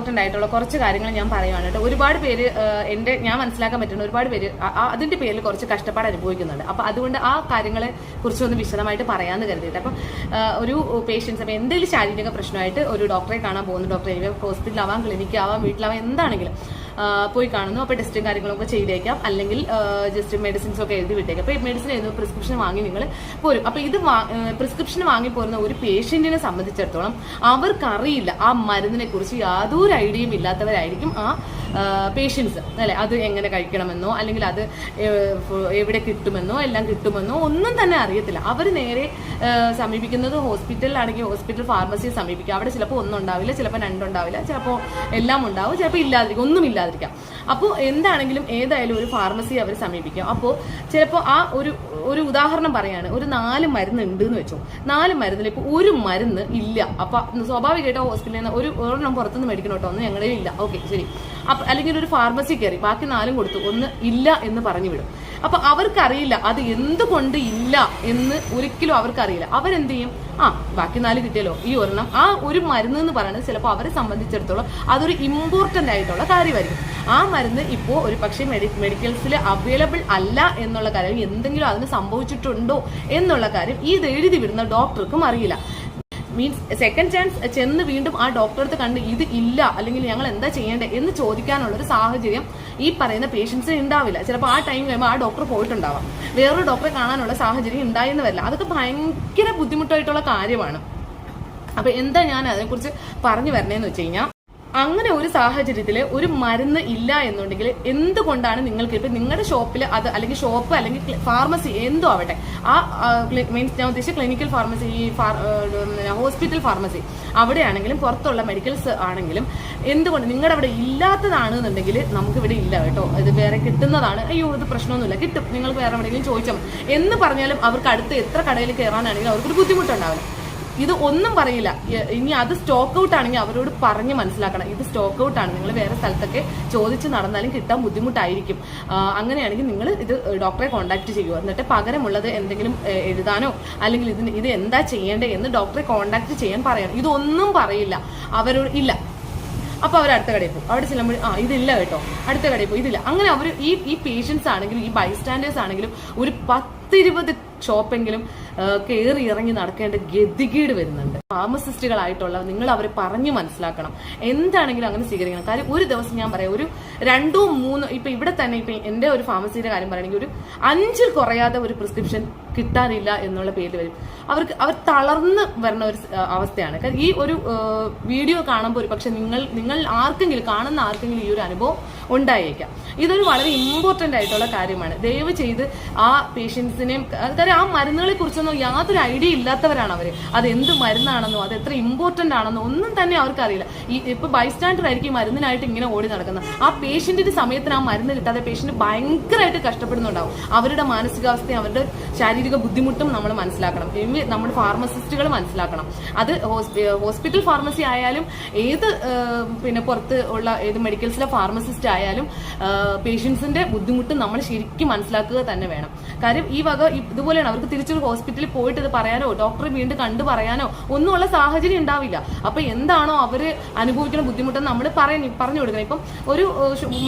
Important ആയിട്ടുള്ള കുറച്ച് കാര്യങ്ങൾ ഞാൻ പറയുവാണ് കേട്ടോ. ഒരുപാട് പേര് എന്റെ ഞാൻ മനസ്സിലാക്കാൻ പറ്റുന്ന ഒരുപാട് പേര് അതിന്റെ പേരിൽ കുറച്ച് കഷ്ടപ്പാട് അനുഭവിക്കുന്നുണ്ട്. അപ്പോൾ അതുകൊണ്ട് ആ കാര്യങ്ങളെ കുറിച്ച് ഒന്ന് വിശദമായിട്ട് പറയാമെന്ന് കരുതിയിട്ട്. അപ്പം ഒരു പേഷ്യൻസ് അപ്പം എന്തെങ്കിലും ശാരീരിക പ്രശ്നമായിട്ട് ഒരു ഡോക്ടറെ കാണാൻ പോകുന്ന ഡോക്ടറെ ഹോസ്പിറ്റലാവാം ക്ലിനിക്കാവാം വീട്ടിലാവാം എന്താണെങ്കിലും. പോയി കാണുന്നു. അപ്പോൾ ടെസ്റ്റും കാര്യങ്ങളൊക്കെ ചെയ്തേക്കാം. അല്ലെങ്കിൽ ജസ്റ്റ് മെഡിസിൻസ് ഒക്കെ എഴുതി വിട്ടേക്കാം. അപ്പോൾ മെഡിസിൻ എഴുതുന്ന പ്രിസ്ക്രിപ്ഷൻ വാങ്ങി നിങ്ങൾ പോരും. അപ്പോൾ ഇത് പ്രിസ്ക്രിപ്ഷൻ വാങ്ങി പോരുന്ന ഒരു പേഷ്യന്റിനെ സംബന്ധിച്ചിടത്തോളം അവർക്കറിയില്ല ആ മരുന്നിനെ കുറിച്ച് യാതൊരു ഐഡിയയും ഇല്ലാത്തവരായിരിക്കും ആ പേഷ്യൻസ് അല്ലെ? അത് എങ്ങനെ കഴിക്കണമെന്നോ അല്ലെങ്കിൽ അത് എവിടെ കിട്ടുമെന്നോ എല്ലാം കിട്ടുമെന്നോ ഒന്നും തന്നെ അറിയത്തില്ല. അവർ നേരെ സമീപിക്കുന്നത് ഹോസ്പിറ്റലിലാണെങ്കിൽ ഹോസ്പിറ്റൽ ഫാർമസിയെ സമീപിക്കുക അവിടെ ചിലപ്പോൾ ഒന്നും ഉണ്ടാവില്ല ചിലപ്പോൾ രണ്ടുണ്ടാവില്ല ചിലപ്പോൾ എല്ലാം ഉണ്ടാവും ചിലപ്പോൾ ഇല്ലാതിരിക്കും ഒന്നും ഇല്ലാതിരിക്കാം. അപ്പോൾ എന്താണെങ്കിലും ഏതായാലും ഒരു ഫാർമസി അവർ സമീപിക്കും. അപ്പോൾ ചിലപ്പോൾ ആ ഒരു ഒരു ഉദാഹരണം പറയാണ്. ഒരു നാല് മരുന്ന് ഉണ്ട് എന്ന് വെച്ചോ. നാല് മരുന്നിൽ ഇപ്പോൾ ഒരു മരുന്ന് ഇല്ല. അപ്പൊ സ്വാഭാവികമായിട്ട് ഹോസ്പിറ്റലിൽ നിന്ന് ഒരു ഒരെണ്ണം പുറത്തുനിന്ന് മേടിക്കണം കേട്ടോ ഒന്നും ഞങ്ങളുടെ ഇല്ല. ഓക്കെ ശരി. അല്ലെങ്കിൽ ഒരു ഫാർമസി കയറി ബാക്കി നാലും കൊടുത്തു ഒന്ന് ഇല്ല എന്ന് പറഞ്ഞു വിടും അപ്പൊ അവർക്കറിയില്ല അത് എന്തുകൊണ്ട് ഇല്ല എന്ന് ഒരിക്കലും അവർക്കറിയില്ല. അവരെന്ത് ചെയ്യും? ആ ബാക്കി നാല് കിട്ടിയല്ലോ ഈ ഒരെണ്ണം. ആ ഒരു മരുന്ന് എന്ന് പറയുന്നത് ചിലപ്പോൾ അവരെ സംബന്ധിച്ചിടത്തോളം അതൊരു ഇമ്പോർട്ടന്റ് ആയിട്ടുള്ള കാര്യമായിരിക്കും. ആ മരുന്ന് ഇപ്പോൾ ഒരു പക്ഷേ മെഡി മെഡിക്കൽസിൽ അവൈലബിൾ അല്ല എന്നുള്ള കാര്യം എന്തെങ്കിലും അതിന് സംഭവിച്ചിട്ടുണ്ടോ എന്നുള്ള കാര്യം ഇത് എഴുതി വിടുന്ന ഡോക്ടർക്കും അറിയില്ല. മീൻസ് സെക്കൻഡ് ചാൻസ് ചെന്ന് വീണ്ടും ആ ഡോക്ടറെ അടുത്ത് കണ്ട് ഇത് ഇല്ല അല്ലെങ്കിൽ ഞങ്ങൾ എന്താ ചെയ്യേണ്ടത് എന്ന് ചോദിക്കാനുള്ള ഒരു സാഹചര്യം ഈ പറയുന്ന പേഷ്യൻസിന് ഉണ്ടാവില്ല. ചിലപ്പോൾ ആ ടൈം കഴിയുമ്പോൾ ആ ഡോക്ടർ പോയിട്ടുണ്ടാവാം. വേറൊരു ഡോക്ടറെ കാണാനുള്ള സാഹചര്യം ഉണ്ടായെന്ന് വരില്ല. അതൊക്കെ ഭയങ്കര ബുദ്ധിമുട്ടായിട്ടുള്ള കാര്യമാണ്. അപ്പൊ എന്താ ഞാൻ അതിനെക്കുറിച്ച് പറഞ്ഞു വരണേന്ന് വെച്ച് കഴിഞ്ഞാൽ അങ്ങനെ ഒരു സാഹചര്യത്തിൽ ഒരു മരുന്ന് ഇല്ല എന്നുണ്ടെങ്കിൽ എന്തുകൊണ്ടാണ് നിങ്ങൾക്ക് ഇപ്പം നിങ്ങളുടെ ഷോപ്പിൽ അത് അല്ലെങ്കിൽ ഷോപ്പ് അല്ലെങ്കിൽ ഫാർമസി എന്തോ ആവട്ടെ ആ മീൻസ് ഞാൻ ഉദ്ദേശിച്ച ക്ലിനിക്കൽ ഫാർമസി ഈ ഹോസ്പിറ്റൽ ഫാർമസി അവിടെയാണെങ്കിലും പുറത്തുള്ള മെഡിക്കൽസ് ആണെങ്കിലും എന്തുകൊണ്ട് നിങ്ങളുടെ അവിടെ ഇല്ലാത്തതാണ് എന്നുണ്ടെങ്കിൽ നമുക്ക് ഇവിടെ ഇല്ല കേട്ടോ. ഇത് വേറെ കിട്ടുന്നതാണ്. അയ്യോ ഇത് പ്രശ്നമൊന്നുമില്ല. കിട്ടും. നിങ്ങൾക്ക് വേറെ എവിടെയെങ്കിലും ചോദിച്ചാൽ എന്ന് പറഞ്ഞാലും അവർക്ക് അടുത്ത് എത്ര കടയിൽ കയറാനാണെങ്കിലും അവർക്കൊരു ബുദ്ധിമുട്ടുണ്ടാവില്ല. ഇത് ഒന്നും പറയില്ല. ഇനി അത് സ്റ്റോക്ക് ഔട്ട് ആണെങ്കിൽ അവരോട് പറഞ്ഞ് മനസ്സിലാക്കണം. ഇത് സ്റ്റോക്ക് ഔട്ട് ആണ്. നിങ്ങൾ വേറെ സ്ഥലത്തൊക്കെ ചോദിച്ച് നടന്നാലും കിട്ടാൻ ബുദ്ധിമുട്ടായിരിക്കും. അങ്ങനെയാണെങ്കിൽ നിങ്ങൾ ഇത് ഡോക്ടറെ കോൺടാക്ട് ചെയ്യുക. എന്നിട്ട് പകരമുള്ളത് എന്തെങ്കിലും എഴുതാനോ അല്ലെങ്കിൽ ഇതിന് ഇത് എന്താ ചെയ്യേണ്ടത് എന്ന് ഡോക്ടറെ കോൺടാക്ട് ചെയ്യാൻ പറയണം. ഇതൊന്നും പറയില്ല. അവരോട് ഇല്ല. അപ്പൊ അവർ അടുത്ത കടയിൽ പോകും. അവിടെ ചെല്ലുമ്പോൾ ആ ഇതില്ല കേട്ടോ. അടുത്ത കടയിൽ പോയി ഇതില്ല. അങ്ങനെ അവർ ഈ ഈ പേഷ്യൻസ് ആണെങ്കിലും ഈ ബൈസ്റ്റാൻഡേഴ്സ് ആണെങ്കിലും ഒരു പത്തിരുപത് ഷോപ്പെങ്കിലും കയറി ഇറങ്ങി നടക്കേണ്ട ഗതികേട് വരുന്നുണ്ട്. ഫാർമസിസ്റ്റുകളായിട്ടുള്ള നിങ്ങൾ അവരെ പറഞ്ഞു മനസ്സിലാക്കണം. എന്താണെങ്കിലും അങ്ങനെ സ്വീകരിക്കണം. കാര്യം ഒരു ദിവസം ഞാൻ പറയാം ഒരു രണ്ടോ മൂന്നോ ഇപ്പൊ ഇവിടെ തന്നെ ഇപ്പൊ എന്റെ ഒരു ഫാർമസിയുടെ കാര്യം പറയുകയാണെങ്കിൽ ഒരു അഞ്ചിൽ കുറയാതെ ഒരു പ്രിസ്ക്രിപ്ഷൻ കിട്ടാനില്ല എന്നുള്ള പേരിൽ വരും. അവർക്ക് അവർ തളർന്ന് വരുന്ന ഒരു അവസ്ഥയാണ്. കാരണം ഈ ഒരു വീഡിയോ കാണുമ്പോൾ ഒരു പക്ഷെ നിങ്ങൾ നിങ്ങൾ ആർക്കെങ്കിലും കാണുന്ന ആർക്കെങ്കിലും ഈ ഒരു അനുഭവം ഉണ്ടായേക്കാം. ഇതൊരു വളരെ ഇമ്പോർട്ടന്റ് ആയിട്ടുള്ള കാര്യമാണ്. ദയവ് ചെയ്ത് ആ പേഷ്യൻസിനെയും കാര്യം ആ മരുന്നുകളെ കുറിച്ചൊന്നും യാതൊരു ഐഡിയ ഇല്ലാത്തവരാണ് അവർ അത് എന്ത് മരുന്നാണെന്നോ അത് എത്ര ഇമ്പോർട്ടന്റ് ആണെന്നോ ഒന്നും തന്നെ അവർക്കറിയില്ല ഈ ഇപ്പോൾ ബൈസ്റ്റാൻഡർ ആയിരിക്കും മരുന്നിനായിട്ട് ഇങ്ങനെ ഓടി നടക്കുന്നത്. ആ പേഷ്യന്റിന്റെ സമയത്തിന് ആ മരുന്ന് കിട്ടാതെ പേഷ്യന്റ് ഭയങ്കരമായിട്ട് കഷ്ടപ്പെടുന്നുണ്ടാവും. അവരുടെ മാനസികാവസ്ഥയും അവരുടെ ശാരീരിക ബുദ്ധിമുട്ടും നമ്മൾ മനസ്സിലാക്കണം. നമ്മുടെ ഫാർമസിസ്റ്റുകൾ മനസ്സിലാക്കണം. അത് ഹോസ്പിറ്റൽ ഫാർമസി ആയാലും ഏത് പിന്നെ പുറത്ത് ഉള്ള ഏത് മെഡിക്കൽസിലെ ഫാർമസിസ്റ്റ് ആയാലും പേഷ്യൻസിന്റെ ബുദ്ധിമുട്ട് നമ്മൾ ശരിക്കും മനസ്സിലാക്കുക തന്നെ വേണം. കാര്യം ഈ വക ഇതുപോലെയാണ്. അവർക്ക് തിരിച്ചൊരു ഹോസ്പിറ്റലിൽ പോയിട്ട് ഇത് പറയാനോ ഡോക്ടറെ വീണ്ടും കണ്ടു പറയാനോ ഒന്നുമുള്ള സാഹചര്യം ഉണ്ടാവില്ല. അപ്പൊ എന്താണോ അവർ അനുഭവിക്കുന്ന ബുദ്ധിമുട്ടെന്ന് നമ്മൾ പറഞ്ഞു പറഞ്ഞു കൊടുക്കണം. ഇപ്പം ഒരു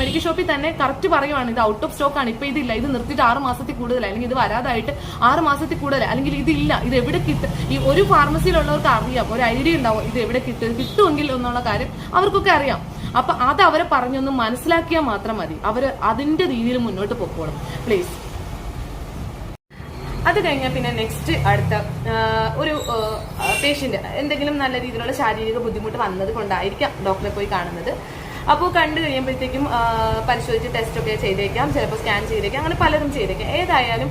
മെഡിക്കൽ ഷോപ്പിൽ തന്നെ കറക്റ്റ് പറയുവാണ് ഇത് ഔട്ട് ഓഫ് സ്റ്റോക്ക് ആണ് ഇപ്പൊ ഇതില്ല ഇത് നിർത്തിയിട്ട് ആറ് മാസത്തിൽ കൂടുതൽ അല്ലെങ്കിൽ ഇത് വരാതായിട്ട് ആറ് മാസത്തിൽ കൂടുതൽ അല്ലെങ്കിൽ ഇതില്ല ഇത് എവിടെ കിട്ടും? ഈ ഒരു ഫാർമസിയിലുള്ളവർക്ക് അറിയാം ഒരു ഐഡിയ ഉണ്ടാവും ഇത് എവിടെ കിട്ടും കിട്ടുമെങ്കിൽ എന്നുള്ള കാര്യം അവർക്കൊക്കെ അറിയാം. അപ്പൊ അത് അവരെ പറഞ്ഞൊന്ന് മനസ്സിലാക്കിയാൽ മാത്രം മതി. അവർ അതിന്റെ രീതിയിൽ മുന്നോട്ട് പൊക്കോളും. പ്ലീസ് അത് കഴിഞ്ഞാൽ പിന്നെ നെക്സ്റ്റ് അടുത്ത ഒരു പേഷ്യന്റ് എന്തെങ്കിലും നല്ല രീതിയിലുള്ള ശാരീരിക ബുദ്ധിമുട്ട് വന്നത് കൊണ്ടായിരിക്കാം ഡോക്ടറെ പോയി കാണുന്നത്. അപ്പോൾ കണ്ടു കഴിയുമ്പോഴത്തേക്കും പരിശോധിച്ച് ടെസ്റ്റ് ഒക്കെ ചെയ്തേക്കാം. ചിലപ്പോൾ സ്കാൻ ചെയ്തേക്കാം. അങ്ങനെ പലരും ചെയ്തേക്കാം. ഏതായാലും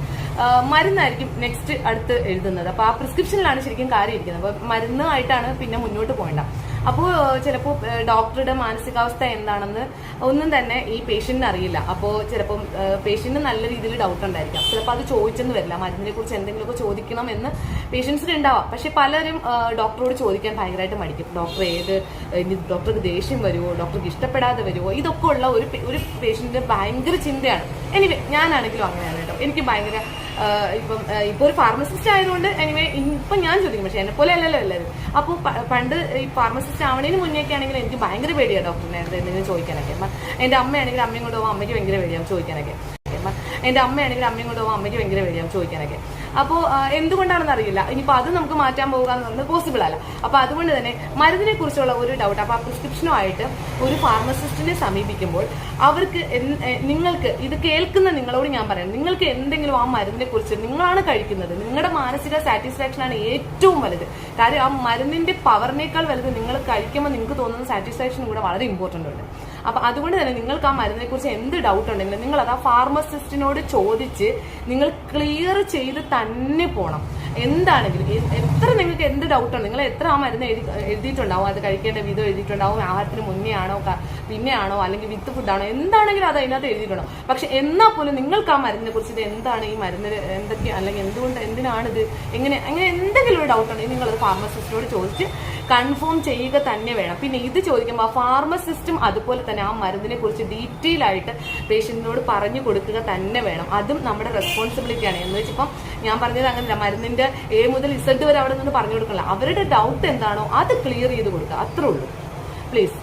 മരുന്നായിരിക്കും നെക്സ്റ്റ് അടുത്ത് എഴുതുന്നത്. അപ്പോൾ ആ പ്രിസ്ക്രിപ്ഷനിലാണ് ശരിക്കും കാര്യം ഇരിക്കുന്നത് അപ്പോൾ മരുന്നായിട്ടാണ് പിന്നെ മുന്നോട്ട് പോകേണ്ട അപ്പോൾ ചിലപ്പോൾ ഡോക്ടറുടെ മാനസികാവസ്ഥ എന്താണെന്ന് ഒന്നും തന്നെ ഈ പേഷ്യന്റിന് അറിയില്ല. അപ്പോൾ ചിലപ്പം പേഷ്യന്റിന് നല്ല രീതിയിൽ ഡൗട്ട് ഉണ്ടായിരിക്കാം. ചിലപ്പോൾ അത് ചോദിച്ചെന്ന് വരില്ല. മരുന്നിനെ കുറിച്ച് എന്തെങ്കിലുമൊക്കെ ചോദിക്കണം എന്ന് പേഷ്യൻസിന് ഉണ്ടാവാം. പക്ഷെ പലരും ഡോക്ടറോട് ചോദിക്കാൻ ഭയങ്കരമായിട്ട് മടിക്കും. ഡോക്ടർ ഏത് ഡോക്ടർക്ക് ദേഷ്യം വരുമോ ഡോക്ടർക്ക് ഇഷ്ടപ്പെടാതെ വരുമോ ഇതൊക്കെ ഉള്ള ഒരു ഒരു പേഷ്യന്റിന്റെ ഭയങ്കര ചിന്തയാണ്. എനിവേ ഞാനാണെങ്കിലും അങ്ങനെയാണ് കേട്ടോ. എനിക്ക് ഭയങ്കര ഇപ്പം ഇപ്പൊ ഒരു ഫാർമസിസ്റ്റ് ആയതുകൊണ്ട് എനിവേ ഇപ്പൊ ഞാൻ ചോദിക്കും പക്ഷെ എന്നെ പോലെ അല്ലല്ലോ എല്ലാവരും. അപ്പോൾ പണ്ട് ഈ ഫാർമസിസ്റ്റ് ആവണേന് മുന്നേയൊക്കെ ആണെങ്കിൽ എനിക്ക് ഭയങ്കര പേടിയാണ് ഡോക്ടറിനെ എന്തെങ്കിലും ചോദിക്കാനൊക്കെ. എന്റെ അമ്മയാണെങ്കിൽ അമ്മയും കൊണ്ട് പോകുമ്പോൾ അമ്മയ്ക്ക് ഭയങ്കര പേടിയാവും ചോദിക്കാനൊക്കെ. എന്റെ അമ്മയാണെങ്കിൽ അമ്മയും കൊണ്ട് പോകുമ്പോൾ അമ്മയ്ക്ക് ഭയങ്കര പേടിയാവും ചോദിക്കാനൊക്കെ. അപ്പോൾ എന്തുകൊണ്ടാണെന്ന് അറിയില്ല. ഇനിയിപ്പോൾ അത് നമുക്ക് മാറ്റാൻ പോകുക എന്ന് പറയുന്നത് പോസിബിൾ അല്ല. അപ്പോൾ അതുകൊണ്ട് തന്നെ മരുന്നിനെ കുറിച്ചുള്ള ഒരു ഡൗട്ട് അപ്പോൾ ആ പ്രിസ്ക്രിപ്ഷനുമായിട്ട് ഒരു ഫാർമസിസ്റ്റിനെ സമീപിക്കുമ്പോൾ അവർക്ക് നിങ്ങൾക്ക് ഇത് കേൾക്കുന്ന നിങ്ങളോട് ഞാൻ പറയാം. നിങ്ങൾക്ക് എന്തെങ്കിലും ആ മരുന്നിനെ കുറിച്ച് നിങ്ങളാണ് കഴിക്കുന്നത്. നിങ്ങളുടെ മാനസിക സാറ്റിസ്ഫാക്ഷൻ ആണ് ഏറ്റവും വലുത്. കാര്യം ആ മരുന്നിന്റെ പവറിനേക്കാൾ വലുത് നിങ്ങൾ കഴിക്കുമ്പോൾ നിങ്ങൾക്ക് തോന്നുന്ന സാറ്റിസ്ഫാക്ഷൻ കൂടെ വളരെ ഇമ്പോർട്ടന്റ് ഉണ്ട്. അപ്പൊ അതുകൊണ്ട് തന്നെ നിങ്ങൾക്ക് ആ മരുന്നിനെ കുറിച്ച് എന്ത് ഡൗട്ട് ഉണ്ടെങ്കിലും നിങ്ങൾ അത് ആ ഫാർമസിസ്റ്റിനോട് ചോദിച്ച് നിങ്ങൾ ക്ലിയർ ചെയ്ത് തന്നെ പോണം. എന്താണെങ്കിലും എത്ര നിങ്ങൾക്ക് എന്ത് ഡൗട്ട് ഉണ്ട് നിങ്ങൾ എത്ര ആ മരുന്ന് എഴുതി എഴുതിയിട്ടുണ്ടാവും? അത് കഴിക്കേണ്ട വിധം എഴുതിയിട്ടുണ്ടാവും? ആഹാരത്തിന് മുന്നേ ആണോ ക- പിന്നെ ആണോ അല്ലെങ്കിൽ വിത്ത് ഫുഡാണോ എന്താണെങ്കിലും അത് അതിനകത്ത് എഴുതിയിട്ടുണ്ടോ പക്ഷെ എന്നാൽ പോലും നിങ്ങൾക്ക് ആ മരുന്നിനെ കുറിച്ച് ഇത് എന്താണ് ഈ മരുന്നിന് എന്തൊക്കെ അല്ലെങ്കിൽ എന്തുകൊണ്ട് എന്തിനാണിത്? എങ്ങനെ അങ്ങനെ എന്തെങ്കിലും ഒരു ഡൗട്ട് ഉണ്ടെങ്കിൽ നിങ്ങൾ അത് ഫാർമസിസ്റ്റിനോട് ചോദിച്ച് കൺഫേം ചെയ്യുക തന്നെ വേണം. പിന്നെ ഇത് ചോദിക്കുമ്പോൾ ആ ഫാർമസിസ്റ്റും അതുപോലെ തന്നെ ആ മരുന്നിനെ കുറിച്ച് ഡീറ്റെയിൽ ആയിട്ട് പേഷ്യന്റിനോട് പറഞ്ഞു കൊടുക്കുക തന്നെ വേണം. അതും നമ്മുടെ റെസ്പോൺസിബിലിറ്റി ആണ്. എന്ന് വെച്ചിപ്പം ഞാൻ പറഞ്ഞത് അങ്ങനെയല്ല. മരുന്നിന്റെ എ മുതൽ ഇസഡ് വരെ അവിടെ നിന്ന് പറഞ്ഞു കൊടുക്കില്ല അവരുടെ ഡൗട്ട് എന്താണോ അത് ക്ലിയർ ചെയ്ത് കൊടുക്കുക. അത്രേ ഉള്ളൂ. പ്ലീസ്